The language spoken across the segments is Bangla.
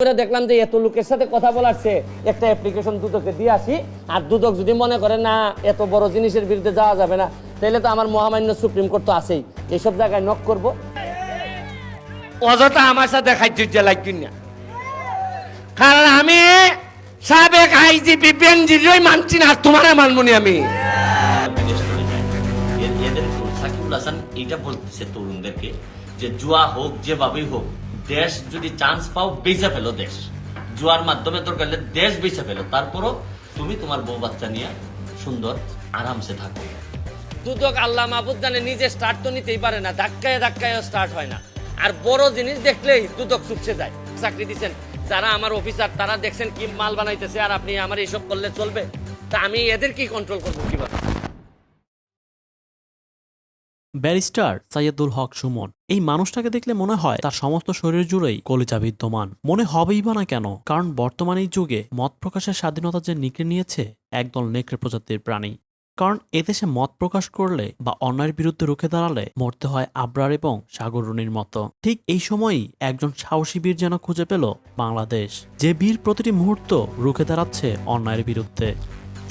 করে দেখলাম যে এত লোকের সাথে কথা বলারছে একটা অ্যাপ্লিকেশন দুদকে দিয়ে আসি আর দুদক যদি মনে করে না এত বড় জিনিসের বিরুদ্ধে যাওয়া যাবে না তাহলে তো আমার মহামান্য সুপ্রিম কোর্ট তো আছেই। এইসব জায়গায় নক করব। অযথা আমার সাথে খাইতে লাগছি না। কারণ আমি সাবেক আইজিপি বেনজিরই মানছি না আর তোমারে মানবনি আমি। এদের সাকিবুল হাসান এটা বলতেছে তরুণদেরকে যে জুয়া হোক যেভাবেই হোক দেশ যদি চান্স পাও, বেঁচে ফেলো দেশ। জুয়ার মাধ্যমে তোর গেলে দেশ বেঁচে ফেলো। তারপরও তুমি তোমার বউ বাচ্চা নিয়ে সুন্দর, আরামসে থাকো। দুদক আল্লাহ মাহবুদ জানে, নিজে স্টার্ট তো নিতেই পারে না। ধাক্কায় ধাক্কায় স্টার্ট হয় না। আর বড় জিনিস দেখলেই দুদক চুপসে যায়। চাকরি দিচ্ছেন যারা আমার অফিসার তারা দেখছেন কি মাল বানাইতেছে আর আপনি আমার এইসব করলে চলবে। তা আমি এদের কি কন্ট্রোল করব কীভাবে? ব্যারিস্টার সাইয়দুল হক সুমন। এই মানুষটাকে দেখলে মনে হয় তার সমস্ত শরীর জুড়েই কলিজা বিদ্যমান মনে হবেই বা না কেন? কারণ বর্তমান এই যুগে মত প্রকাশের স্বাধীনতা যে নিকড়ে নিয়েছে, একদল নেকড়ে প্রজাতির প্রাণী। কারণ এদেশে মত প্রকাশ করলে বা অন্যায়ের বিরুদ্ধে রুখে দাঁড়ালে মরতে হয় আবরার এবং সাগররুনির মতো। ঠিক এই সময়ই একজন সাহসী বীর যেন খুঁজে পেল বাংলাদেশ। যে বীর প্রতিটি মুহূর্ত রুখে দাঁড়াচ্ছে অন্যায়ের বিরুদ্ধে।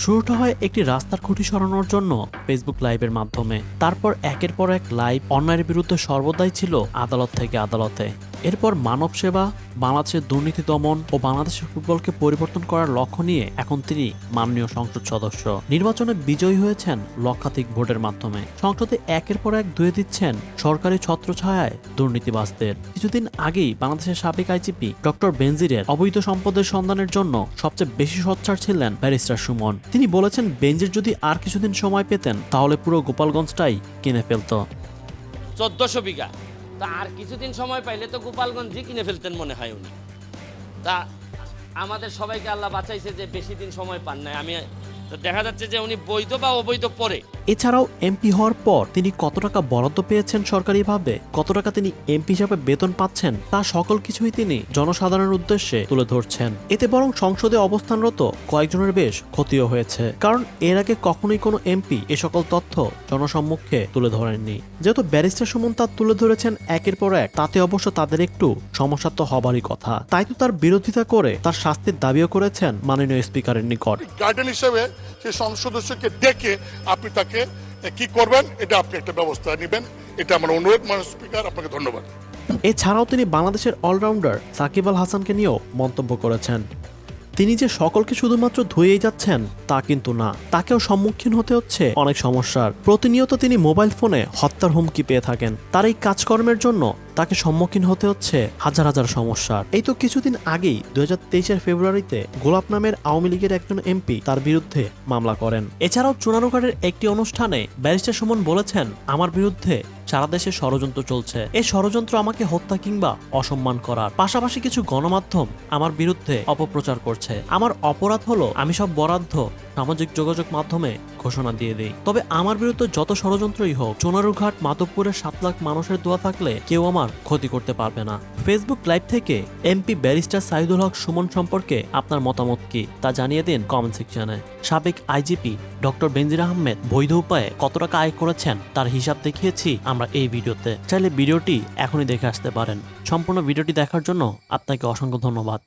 শুরুটা হয় একটি রাস্তার খুঁটি সরানোর জন্য ফেসবুক লাইভের মাধ্যমে। তারপর একের পর এক লাইভ অন্যায়ের বিরুদ্ধে সর্বদাই ছিল আদালত থেকে আদালতে। এরপর মানব সেবা, বাংলাদেশের দুর্নীতি দমন ও বাংলাদেশের ফুটবলকে পরিবর্তন করার লক্ষ্য নিয়ে এখন তিনি মাননীয় সংসদ সদস্য। নির্বাচনে বিজয়ী হয়েছেন লক্ষাধিক ভোটের মাধ্যমে। সংসদে একের পর এক ধুয়ে দিচ্ছেন সরকারি ছত্রছায়ায় দুর্নীতিবাজদের। কিছুদিন আগেই বাংলাদেশের সাবেক আইজিপি ডক্টর বেনজিরের অবৈধ সম্পদের সন্ধানের জন্য সবচেয়ে বেশি সোচ্চার ছিলেন ব্যারিস্টার সুমন। তিনি বলেছেন, বেনজির যদি আর কিছুদিন সময় পেতেন, তাহলে পুরো গোপালগঞ্জটাই কিনে ফেলতো। চোদ্দশো বিঘা। তা আর কিছুদিন সময় পাইলে তো গোপালগঞ্জই কিনে ফেলতেন মনে হয় উনি। তা আমাদের সবাইকে আল্লাহ বাঁচাইছে যে বেশি দিন সময় পান নাই। আমি দেখা যাচ্ছে যে উনি বৈধ বা অবৈধ পরে। এছাড়াও এমপি হওয়ার পর তিনি কত টাকা বরাদ্দ পেয়েছেন সরকারিভাবে কত টাকা তিনি এমপি হিসাবে বেতন পাচ্ছেন? তা সকল কিছুই তিনি জনসাধারণের উদ্দেশ্যে তুলে ধরছেন। এতে বরং সংসদে অবস্থানরত কয়েকজনের বেশ ক্ষতিও হয়েছে। কারণ এর আগে কখনোই কোনো এমপি এ সকল তথ্য জনসম্মুখে তুলে ধরেননি। যেহেতু ব্যারিস্টার সুমন তা তুলে ধরেছেন একের পর এক, তাতে অবশ্য তাদের একটু সমস্যা তো হবারই কথা। তাই তো তার বিরোধিতা করে তার শাস্তির দাবিও করেছেন মাননীয় স্পিকারের নিকট। গার্ডেন হিসেবে সেই সংসদ সদস্যকে ডেকে আপনি তাকে এ, কি করবেন? এটা আপনি একটা ব্যবস্থা নেবেন। এটা আমার অনুরোধ মানে স্পিকার আপনাকে ধন্যবাদ। এছাড়াও তিনি বাংলাদেশের অলরাউন্ডার সাকিব আল হাসানকে নিয়েও মন্তব্য করেছেন। তিনি যে সকলকে শুধুমাত্র ধুয়েই যাচ্ছেন তা কিন্তু না। তাকেও সম্মুখীন হতে হচ্ছে অনেক সমস্যার। প্রতিনিয়ত তিনি মোবাইল ফোনে হত্যার হুমকি পেয়ে থাকেন। তার এই কাজকর্মের জন্য তাকে সম্মুখীন হতে হচ্ছে হাজার হাজার সমস্যার। এই তো কিছুদিন আগেই দু হাজার ফেব্রুয়ারিতে গোলাপ নামের আওয়ামী লীগের একজন এমপি তার বিরুদ্ধে মামলা করেন। এছাড়াও চুনারুঘাটের একটি অনুষ্ঠানে ব্যারিস্টার সুমন বলেছেন, আমার বিরুদ্ধে সারা দেশে ষড়যন্ত্র চলছে। এই ষড়যন্ত্র আমাকে হত্যা কিংবা অসম্মান করার। পাশাপাশি কিছু গণমাধ্যম আমার বিরুদ্ধে অপপ্রচার করছে। আমার অপরাধ হলো আমি সব বরাদ্দ সামাজিক যোগাযোগ মাধ্যমে ঘোষণা দিয়ে দিই। তবে আমার বিরুদ্ধে যত ষড়যন্ত্রই হোক, চোনারুঘাট মাধবপুরের সাত লাখ মানুষের দোয়া থাকলে কেউ আমার ক্ষতি করতে পারবে না। ফেসবুক লাইভ থেকে এমপি ব্যারিস্টার সাইদুল হক সুমন সম্পর্কে আপনার মতামত কি? তা জানিয়ে দিন কমেন্ট সেকশনে সাবেক আইজিপি ডক্টর বেনজির আহমেদ বৈধ উপায়ে কত টাকা আয় করেছেন তার হিসাব দেখিয়েছি আমরা এই ভিডিওতে। চাইলে ভিডিওটি এখনই দেখে আসতে পারেন। সম্পূর্ণ ভিডিওটি দেখার জন্য আপনাকে অসংখ্য ধন্যবাদ।